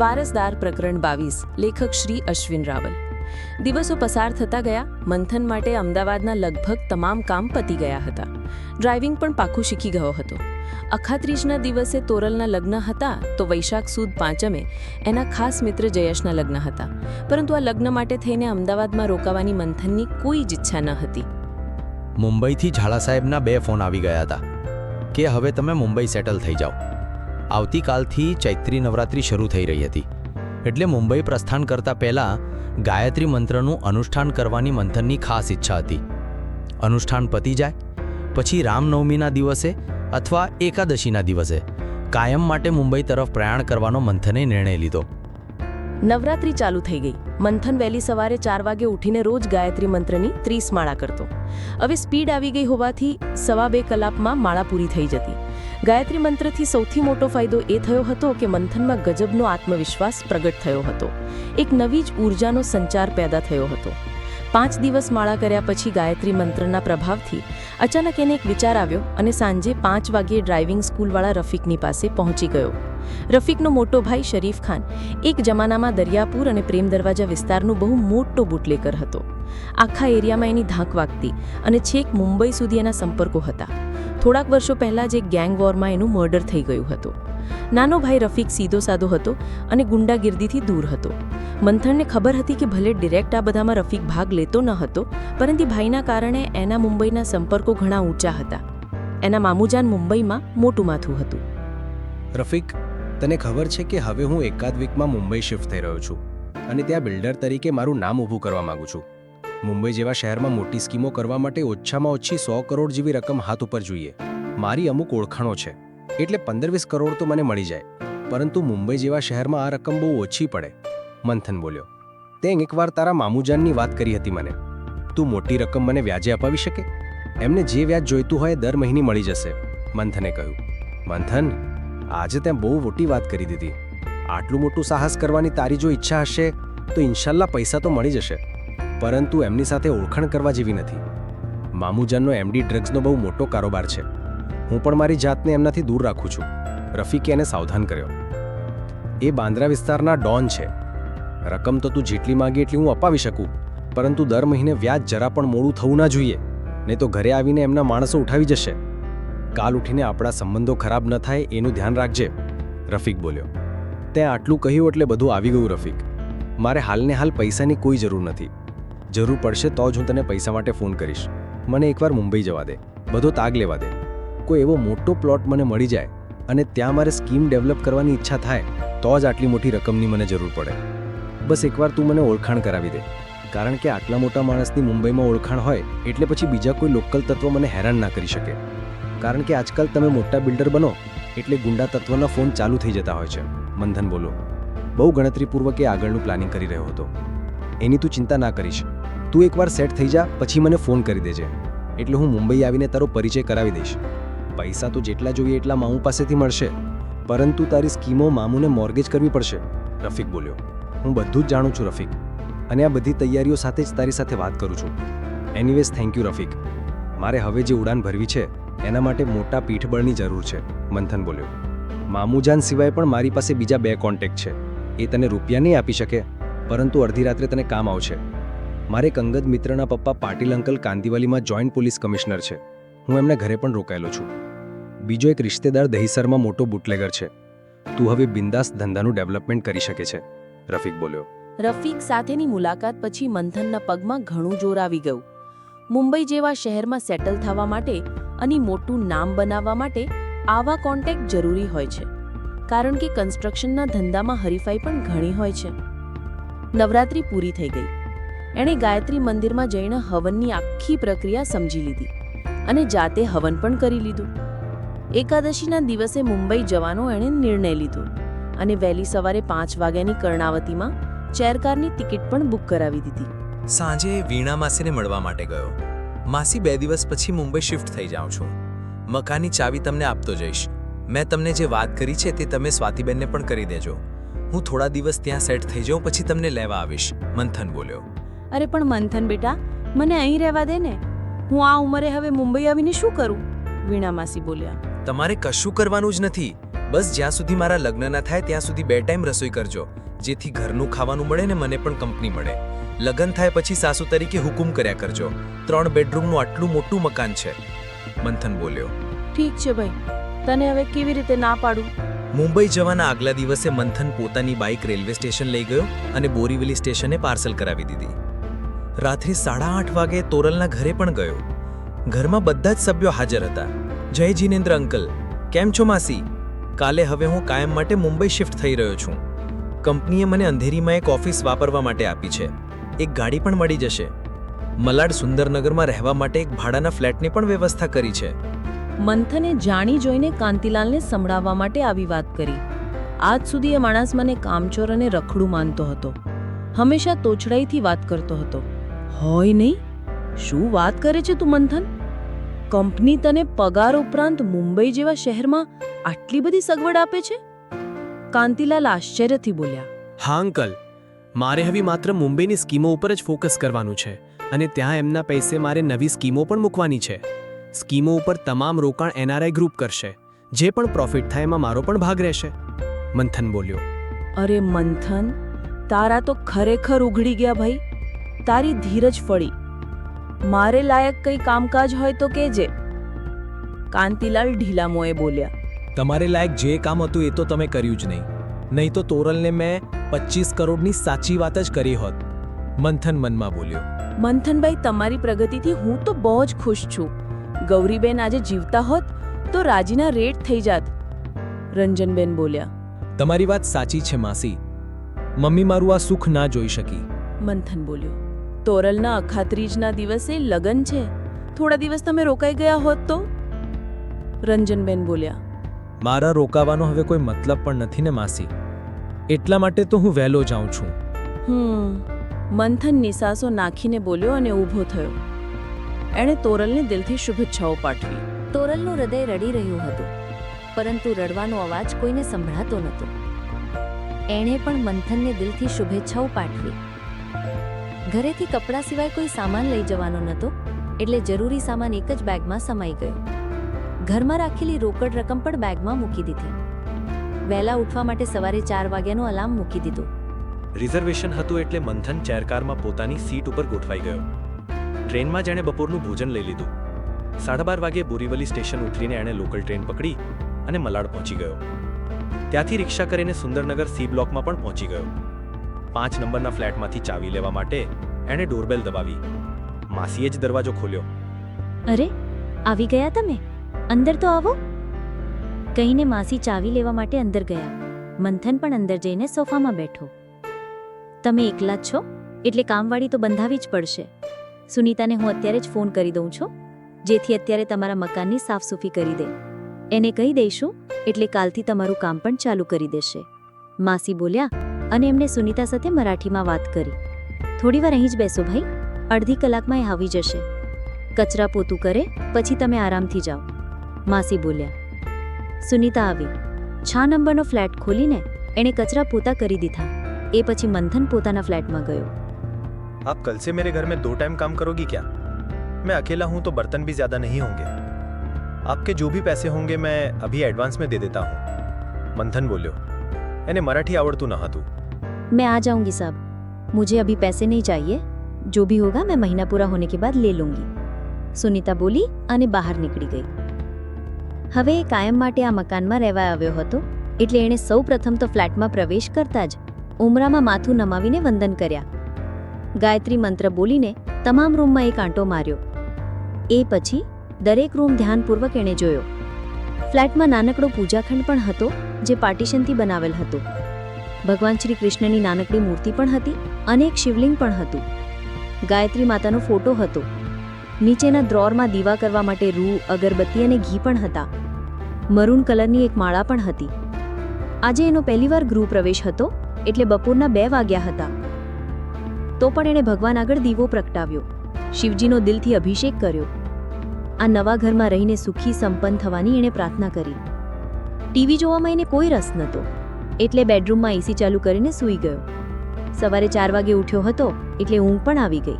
વારસદાર પ્રકરણ બાવીસ. લેખક શ્રી અશ્વિન રાવલ. દિવસો પસાર થતા ગયા. મંથન માટે અમદાવાદના લગભગ તમામ કામ પતી ગયા હતા. ડ્રાઇવિંગ પણ પાકું શીખી ગયો હતો. અખાત્રીજના દિવસે તોરલના લગ્ન હતા તો વૈશાખ સુદ પાંચમે એના ખાસ મિત્ર જયેશના લગ્ન હતા. પરંતુ આ લગ્ન માટે થઈને અમદાવાદમાં રોકાવાની મંથનની કોઈ જ ઈચ્છા ન હતી. મુંબઈથી ઝાલા સાહેબના બે ફોન આવી ગયા હતા કે હવે તમે મુંબઈ સેટલ થઈ જાઓ. આવતીકાલથી ચૈત્રી નવરાત્રિ શરૂ થઈ રહી હતી. એટલે મુંબઈ પ્રસ્થાન કરતા પહેલાં ગાયત્રી મંત્રનું અનુષ્ઠાન કરવાની મંથનની ખાસ ઈચ્છા હતી. અનુષ્ઠાન પતી જાય, પછી રામનવમીના દિવસે અથવા એકાદશીના દિવસે કાયમ માટે મુંબઈ તરફ પ્રયાણ કરવાનો મંથને નિર્ણય લીધો. નવરાત્રી ચાલુ થઈ ગઈ. મંથન વહેલી સવારે ચાર વાગે ઉઠીને રોજ ગાયત્રી મંત્રની ત્રીસ માળા કરતો. હવે સ્પીડ આવી ગઈ હોવાથી સવા બે કલાકમાં માળા પૂરી થઈ જતી. ગાયત્રી મંત્રથી સૌથી મોટો ફાયદો એ થયો હતો કે મંથનમાં ગજબનો આત્મવિશ્વાસ પ્રગટ થયો હતો. એક નવી જ ઊર્જાનો સંચાર પેદા થયો હતો. પાંચ દિવસ માળા કર્યા પછી ગાયત્રી મંત્રના પ્રભાવથી અચાનક એને એક વિચાર આવ્યો અને સાંજે પાંચ વાગ્યે ડ્રાઇવિંગ સ્કૂલવાળા રફીકની પાસે પહોંચી ગયો. રફીકનો મોટો ભાઈ શરીફ ખાન એક જમાનામાં દરિયાપુર અને પ્રેમ દરવાજા વિસ્તારનો બહુ મોટો બુટલેકર હતો. આખા એરિયામાં એની ધાક વાગતી અને છેક મુંબઈ સુધી એના સંપર્કો હતા. થોડાક વર્ષો પહેલાં જ ગેંગ વોરમાં એનું મર્ડર થઈ ગયું હતું. નાનો ભાઈ રફીક સીધો સાદો હતો અને ગુંડાગીર્દીથી દૂર હતો. મંથનને ખબર હતી કે ભલે ડિરેક્ટ આ બધામાં રફીક ભાગ લેતો ન હતો, પરંતુ ભાઈના કારણે એના મુંબઈના સંપર્કો ઘણા ઊંચા હતા. એના મામુજાન મુંબઈમાં મોટું માથું હતું. રફીક, તને ખબર છે કે હવે હું એકાદ વીકમાં મુંબઈ શિફ્ટ થઈ રહ્યો છું અને ત્યાં બિલ્ડર તરીકે મારું નામ ઊભું કરવા માંગુ છું. મુંબઈ જેવા શહેરમાં મોટી સ્કીમો કરવા માટે ઓછામાં ઓછી સો કરોડ જેવી રકમ હાથ ઉપર જોઈએ. મારી અમુક ઓળખાણો છે. એટલે પંદર વીસ કરોડ તો મને મળી જાય. પરંતુ મુંબઈ જેવા શહેરમાં આ રકમ બહુ ઓછી પડે. મંથન બોલ્યો. તે એકવાર તારા મામુજાનની વાત કરી હતી મને. તું મોટી રકમ મને વ્યાજે અપાવી શકે? એમને જે વ્યાજ જોઈતું હોય દર મહિને મળી જશે, મંથને કહ્યું. મંથન, આજે ત્યાં બહુ મોટી વાત કરી દીધી. આટલું મોટું સાહસ કરવાની તારી જો ઈચ્છા હશે, તો ઇન્શાલ્લા પૈસા તો મળી જશે. પરંતુ એમની સાથે ઓળખાણ કરવા જેવી નથી. મામુજાનનો એમડી ડ્રગ્સનો બહુ મોટો કારોબાર છે. હું પણ મારી જાતને એમનાથી દૂર રાખું છું, રફીકે એને સાવધાન કર્યો. એ બાંદ્રા વિસ્તારના ડોન છે. રકમ તો તું જેટલી માંગી એટલી હું અપાવી શકું, પરંતુ દર મહિને વ્યાજ જરા પણ મોડું થવું ના જોઈએ, નહીં તો ઘરે આવીને એમના માણસો ઉઠાવી જશે. કાલ ઉઠીને આપણા સંબંધો ખરાબ ન થાય એનું ધ્યાન રાખજે, રફીક બોલ્યો. તે આટલું કહ્યું એટલે બધું આવી ગયું, રફીક. મારે હાલને હાલ પૈસાની કોઈ જરૂર નથી. જરૂર પડશે તો જ હું તને પૈસા માટે ફોન કરીશ. મને એકવાર મુંબઈ જવા દે. બધો તાગ લેવા દે. કોઈ એવો મોટો પ્લોટ મને મળી જાય અને ત્યાં મારે સ્કીમ ડેવલપ કરવાની ઈચ્છા થાય, તો જ આટલી મોટી રકમની મને જરૂર પડે. બસ એકવાર તું મને ઓળખાણ કરાવી દે. કારણ કે આટલા મોટા માણસની મુંબઈમાં ઓળખાણ હોય, એટલે પછી બીજા કોઈ લોકલ તત્વ મને હેરાન ના કરી શકે. કારણ કે આજકાલ તમે મોટા બિલ્ડર બનો, એટલે ગુંડા તત્વના ફોન ચાલુ થઈ જતા હોય છે. મંથન બોલો. બહુ ગણતરીપૂર્વક એ આગળનું પ્લાનિંગ કરી રહ્યો હતો. એની તું ચિંતા ના કરીશ. તું એકવાર સેટ થઈ જા, પછી મને ફોન કરી દેજે. એટલે હું મુંબઈ આવીને તારો પરિચય કરાવી દઈશ. પૈસા તો જેટલા જોઈએ એટલા મામુ પાસેથી મળશે. પરંતુ તારી સ્કીમો મામુને મોર્ગેજ કરવી પડશે. રફીક બોલ્યો. હું બધું જ જાણું છું, રફીક. અને આ બધી તૈયારીઓ સાથે જ તારી સાથે વાત કરું છું. Anyways thank you Rafiq. મારે હવે જે ઉડાન ભરવી છે, એના માટે મોટા પીઠબળની જરૂર છે, મંથન બોલ્યો. મામુજાન સિવાય પણ મારી પાસે બીજા બે કોન્ટેક્ટ છે. એ તને રૂપિયા નહીં આપી શકે, પરંતુ અડધી રાત્રે તને કામ આવશે. મારે અંગદ મિત્રના પપ્પા પાટીલ અંકલ કાંદીવાલીમાં જોઈન્ટ પોલીસ કમિશનર છે. હું એમના ઘરે પણ રોકાયેલો છું. બીજો એક રિશ્તેદાર દહીસરમાં મોટો બુટલેગર છે. તું હવે બિંદાસ ધંધાનું ડેવલપમેન્ટ કરી શકે છે. રફીક બોલ્યો. રફીક સાથેની મુલાકાત પછી મંથનના પગમાં ઘણું જોર આવી ગયું. મુંબઈ જેવા શહેરમાં સેટલ થવા માટે અને મોટું નામ બનાવવા માટે આવા કોન્ટેક્ટ જરૂરી હોય છે. કારણ કે કન્સ્ટ્રક્શનના ધંધામાં હરીફાઈ પણ ઘણી હોય છે. નવરાત્રી પૂરી થઈ ગઈ. એણે ગાયત્રી મંદિરમાં જઈને હવનની આખી પ્રક્રિયા સમજી લીધી અને જાતે હવન પણ કરી લીધું. એકાદશીના દિવસે મુંબઈ જવાનો એણે નિર્ણય લીધો અને વહેલી સવારે પાંચ વાગ્યાની કર્ણાવતીમાં ચેરકારની ટિકિટ પણ બુક કરાવી દીધી. સાંજે વીણા માસીને મળવા માટે ગયો. માસી બે દિવસ પછી મુંબઈ શિફ્ટ થઈ જાઉં છું. મકાનની ચાવી તમને આપતો જઈશ. મેં તમને જે વાત કરી છે તે તમે સ્વાતિબેનને પણ કરી દેજો. હું થોડા દિવસ ત્યાં સેટ થઈ જાઉં પછી તમને લેવા આવીશ, મંથન બોલ્યો. અરે પણ મંથન બેટા મને અહીં રહેવા દે ને. હું આ ઉંમરે હવે મુંબઈ આવીને શું કરું? વીણા માસી બોલ્યા. તમારે કશું કરવાનું જ નથી. બસ જ્યાં સુધી મારા લગ્ન ના થાય ત્યાં સુધી બે ટાઈમ રસોઈ કરજો. જેથી ઘરનું ખાવાનું મળે ને મને પણ કંપની મળે. લગ્ન થાય પછી સાસુ તરીકે હુકુમ કર્યા કરજો. ત્રણ બેડરૂમનું આટલું મોટું મકાન છે. મંથન બોલ્યો. ઠીક છે ભાઈ. તને હવે કેવી રીતે ના પાડું? મુંબઈ જવાના આગલા દિવસે મંથન પોતાની બાઇક રેલવે સ્ટેશન લઈ ગયો અને બોરીવલી સ્ટેશને પાર્સલ કરાવી દીધી. રાત્રે સાડા આઠ વાગે તોરલના ઘરે પણ ગયો. ઘરમાં બધા જ સભ્યો હાજર હતા. જય જીનેન્દ્ર અંકલ, કેમ છો માસી? કાલે હવે હું કાયમ માટે મુંબઈ શિફ્ટ થઈ રહ્યો છું. કંપનીએ મને અંધેરીમાં એક ઓફિસ વાપરવા માટે આપી છે. એક ગાડી પણ મળી જશે. મલાડ સુંદરનગરમાં રહેવા માટે એક ભાડાના ફ્લેટની પણ વ્યવસ્થા કરી છે. મંથને જાણી જોઈને કાંતિલાલને સંભળાવવા માટે આવી વાત કરી. આજ સુધી એ માણસ મને કામચોર અને રખડું માનતો હતો. હંમેશા તોછડાઈથી વાત કરતો હતો. હોય નહીં? શું વાત કરે છે તું મંથન? કંપની તને પગાર ઉપરાંત મુંબઈ જેવા શહેરમાં આટલી બધી સગવડ આપે છે? કાંતિલાલ આશ્ચર્યથી બોલ્યા. હા અંકલ. મારે હવે માત્ર મુંબઈની સ્કીમો ઉપર જ ફોકસ કરવાનું છે અને ત્યાં એમના પૈસે મારે નવી સ્કીમો પણ મૂકવાની છે. સ્કીમો ઉપર તમામ રોકાણ એનઆરઆઈ ગ્રુપ કરશે. જે પણ પ્રોફિટ થાય એમાં મારો પણ ભાગ રહેશે. મંથન બોલ્યો. અરે મંથન તારા તો ખરેખર ઉઘડી ગયા ભાઈ. તારી ધીરજ ફળી. મારે લાયક કંઈ કામકાજ હોય તો કેજે કાંતિલાલ ઢીલામોએ બોલ્યા. તમારે લાયક જે કામ હતું એ તો તમે કર્યું જ નહીં. નહીં તો તોરલને મેં પચીસ કરોડની સાચી વાત જ કરી હોત. મંથન મનમાં બોલ્યો. મંથનભાઈ તમારી પ્રગતિથી હું તો બહુ જ ખુશ છું. ગૌરીબેન આજે જીવતા હોત તો રાજીના રેટ થઈ જાત. રંજનબેન બોલ્યા. તમારી વાત સાચી છે માસી. મમ્મી મારું આ સુખ ના જોઈ શકી. મંથન બોલ્યો. તોરલના અખાત્રીજના દિવસે લગ્ન છે. થોડા દિવસ તમે રોકાઈ ગયા હોત તો? રંજનબેન બોલ્યા. મારા રોકાવાનો હવે કોઈ મતલબ પણ નથી ને માસી. એટલા માટે તો હું વહેલો જાઉં છું. હમ મંથન નિસાસો નાખીને બોલ્યો અને ઊભો થયો. એણે તોરલને દિલથી શુભેચ્છાઓ પાઠવી. તોરલનું હૃદય રડી રહ્યું હતું પરંતુ રડવાનો અવાજ કોઈને સંભળાતો નહોતો. એણે પણ મંથનને દિલથી શુભેચ્છાઓ પાઠવી. ઘરેથી કપડાં સિવાય કોઈ સામાન લઈ જવાનો નહોતો, એટલે જરૂરી સામાન એક જ બેગમાં સમાઈ ગયો. ઘરમાં રાખેલી રોકડ રકમ પણ બેગમાં મૂકી દીધી. વહેલા ઉઠવા માટે સવારે ચાર વાગ્યાનું અલાર્મ મૂકી દીધું. રિઝર્વેશન હતું એટલે મંથન ચેરકારમાં પોતાની સીટ ઉપર ગોઠવાઈ ગયો. ટ્રેનમાં જેણે બપોરનું ભોજન લઈ લીધું. સાડા બાર વાગે બોરીવલી સ્ટેશન ઉતરીને એણે લોકલ ટ્રેન પકડી અને મલાડ પહોંચી ગયો. ત્યાંથી રિક્ષા કરીને સુંદરનગર સી બ્લોકમાં પણ પહોંચી ગયો. પાંચ નંબરના ફ્લેટમાંથી ચાવી લેવા માટે એણે ડોરબેલ દબાવી. માસીએ જ દરવાજો ખોલ્યો. અરે, આવી ગયા તમે? અંદર તો આવો. કહીને માસી ચાવી લેવા માટે અંદર ગયા. મંથન પણ અંદર જઈને સોફામાં બેઠો. તમે એકલા જ છો? એટલે કામવાળી તો બંધાવી જ પડશે. સુનીતાને હું અત્યારે જ ફોન કરી દઉં છું. જેથી અત્યારે તમારા મકાનની સાફસૂફી કરી દે. એને કહી દઈશું, એટલે કાલથી તમારું કામ પણ ચાલુ કરી દેશે. માસી બોલ્યા અને એમણે સુનીતા સાથે મરાઠીમાં વાત કરી થોડીવાર અહીં જ બેસો ભાઈ અડધી કલાકમાં એ આવી જશે કચરા પોતું કરે પછી તમે આરામથી જાઓ માસી બોલ્યા સુનીતા આવી છ નંબરનો ફ્લેટ ખોલીને એણે કચરા પોતા કરી દીધા એ પછી મંથન પોતાના ફ્લેટમાં ગયો आप कल से मेरे घर में दो टाइम काम करोगी क्या मैं अकेला हूं तो बर्तन भी ज्यादा नहीं होंगे आपके जो भी पैसे होंगे मैं अभी एडवांस में दे देता हूं मंथन बोल्यो એને મરાઠી આવડતું ન હતું मैं आ जाऊंगी साहब मुझे अभी पैसे नहीं चाहिए जो भी होगा मैं महीना पूरा होने के बाद ले लूंगी સુનીતા બોલી અને બહાર નીકળી ગઈ હવે એ કાયમ માટે આ મકાનમાં રહેવા આવ્યો હતો એટલે એણે સૌ પ્રથમ તો ફ્લેટમાં પ્રવેશ કરતા જ ઉમરામાં માથું નમાવીને વંદન કર્યા ગાયત્રી મંત્ર બોલીને તમામ રૂમમાં એક આંટો માર્યો એ પછી દરેક રૂમ ધ્યાનપૂર્વક એણે જોયો ફ્લેટમાં નાનકડો પૂજાખંડ પણ હતો જે પાર્ટીશનથી બનાવેલ હતો ભગવાન શ્રી કૃષ્ણની નાનકડી મૂર્તિ પણ હતી અને એક શિવલિંગ પણ હતું. ગાયત્રી માતાનો ફોટો હતો. નીચેના ડ્રોરમાં દીવા કરવા માટે રૂ, અગરબત્તી અને ઘી પણ હતા. મરૂન કલરની એક માળા પણ હતી. આજે એનો પહેલીવાર ગૃહ પ્રવેશ હતો, એટલે બપોરના બે વાગ્યા હતા. તો પણ એણે ભગવાન આગળ દીવો પ્રગટાવ્યો. શિવજીનો દિલથી અભિષેક કર્યો. આ નવા ઘરમાં રહીને સુખી સંપન્ન થવાની એણે પ્રાર્થના કરી. ટીવી જોવામાં એને કોઈ રસ નહોતો. એટલે બેડરૂમમાં એસી ચાલુ કરીને સૂઈ ગયો. સવારે ચાર વાગે ઉઠ્યો હતો એટલે ઊંઘ પણ આવી ગઈ.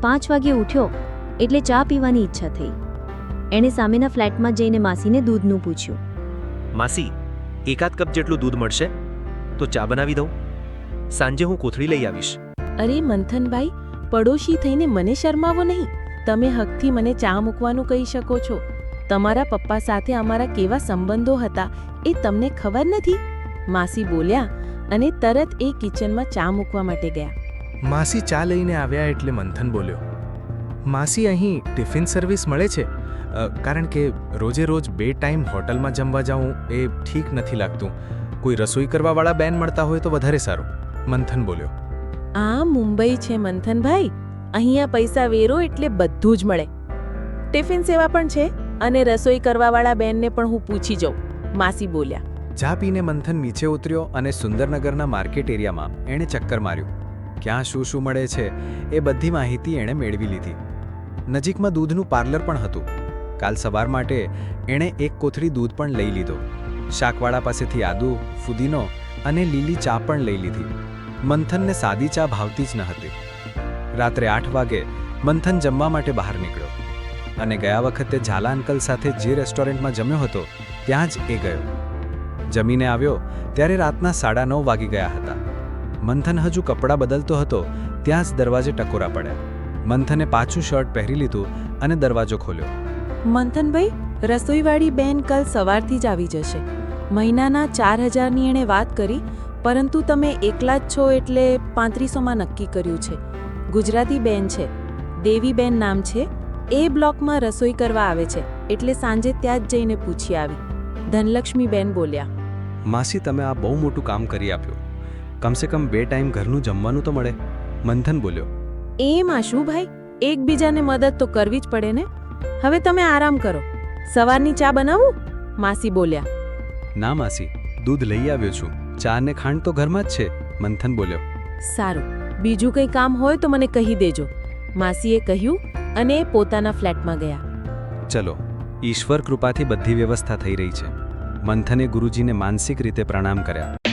પાંચ વાગે ઉઠ્યો એટલે ચા પીવાની ઈચ્છા થઈ. એણે સામેના ફ્લેટમાં જઈને માસીને દૂધનું પૂછ્યું. માસી એકાદ કપ જેટલું દૂધ મળશે? તો ચા બનાવી દઉં. સાંજે હું કોથળી લઈ આવીશ. અરે મંથનભાઈ પડોશી થઈને મને શરમાવો નહીં. તમે હકથી મને ચા મૂકવાનું કહી શકો છો. તમારા પપ્પા સાથે અમારા કેવા સંબંધો હતા એ તમને ખબર નથી? માસી બોલ્યા અને તરત એ કિચનમાં ચા મૂકવા માટે ગયા. માસી ચા લઈને આવ્યા એટલે મંથન બોલ્યો માસી અહીં ટિફિન સર્વિસ મળે છે? કારણ કે રોજે રોજ બે ટાઈમ હોટલમાં જમવા જાઉં એ ઠીક નથી લાગતું. કોઈ રસોઈ કરવાવાળા બેન મળતા હોય તો વધારે સારું. મંથન બોલ્યો આ મુંબઈ છે મંથનભાઈ. અહીંયા પૈસા વેરો એટલે બધું જ મળે. ટિફિન સેવા પણ છે અને રસોઈ કરવાવાળા બેનને પણ હું પૂછી જાઉં. માસી બોલ્યા ચા પીને મંથન નીચે ઉતર્યો અને સુંદરનગરના માર્કેટ એરિયામાં એણે ચક્કર માર્યું. ક્યાં શું શું મળે છે એ બધી માહિતી એણે મેળવી લીધી. નજીકમાં દૂધનું પાર્લર પણ હતું. કાલ સવાર માટે એણે એક કોથળી દૂધ પણ લઈ લીધો. શાકવાળા પાસેથી આદુ, ફુદીનો અને લીલી ચા પણ લઈ લીધી. મંથનને સાદી ચા ભાવતી જ ન હતી. રાત્રે આઠ વાગે મંથન જમવા માટે બહાર નીકળ્યો અને ગયા વખતે ઝાલા અંકલ સાથે જે રેસ્ટોરન્ટમાં જમ્યો હતો, ત્યાં જ એ ગયો. જમીને આવ્યો ત્યારે રાતના સાડા નવ વાગી ગયા હતા. મંથન હજુ કપડાં બદલતો હતો, ત્યાં જ દરવાજે ટકોરા પડ્યા. મંથને પાછું શર્ટ પહેરી લીધું અને દરવાજો ખોલ્યો. મંથનભાઈ, રસોઈવાળી બેન કાલ સવારથી જ આવી જશે. મહિનાના ચાર હજારની એણે વાત કરી, પરંતુ તમે એકલા જ છો એટલે પાંત્રીસોમાં નક્કી કર્યું છે. ગુજરાતી બેન છે. દેવીબેન નામ છે. એ બ્લોકમાં રસોઈ કરવા આવે છે, એટલે સાંજે ત્યાં જ જઈને પૂછી આવી. ધનલક્ષ્મીબેન બોલ્યા માસી તમે આ બહુ મોટું કામ કરી આપ્યું. કમસે કમ બે ટાઈમ ઘરનું જમવાનું તો મળે. મંથન બોલ્યો. એમાં શું ભાઈ એકબીજાને મદદ તો કરવી જ પડે ને? હવે તમે આરામ કરો. સવારની ચા બનાવું? માસી બોલ્યા. ના માસી દૂધ લઈ આવ્યો છું. ચા ને ખાંડ તો ઘરમાં જ છે મંથન બોલ્યો. સારું બીજું કંઈ કામ હોય તો મને કહી દેજો. માસીએ કહ્યું અને એ પોતાના ફ્લેટમાં ગયા. ચલો ઈશ્વર કૃપાથી બધી વ્યવસ્થા થઈ રહી છે. મંથને ગુરુજીને માનસિક રીતે પ્રણામ કર્યા.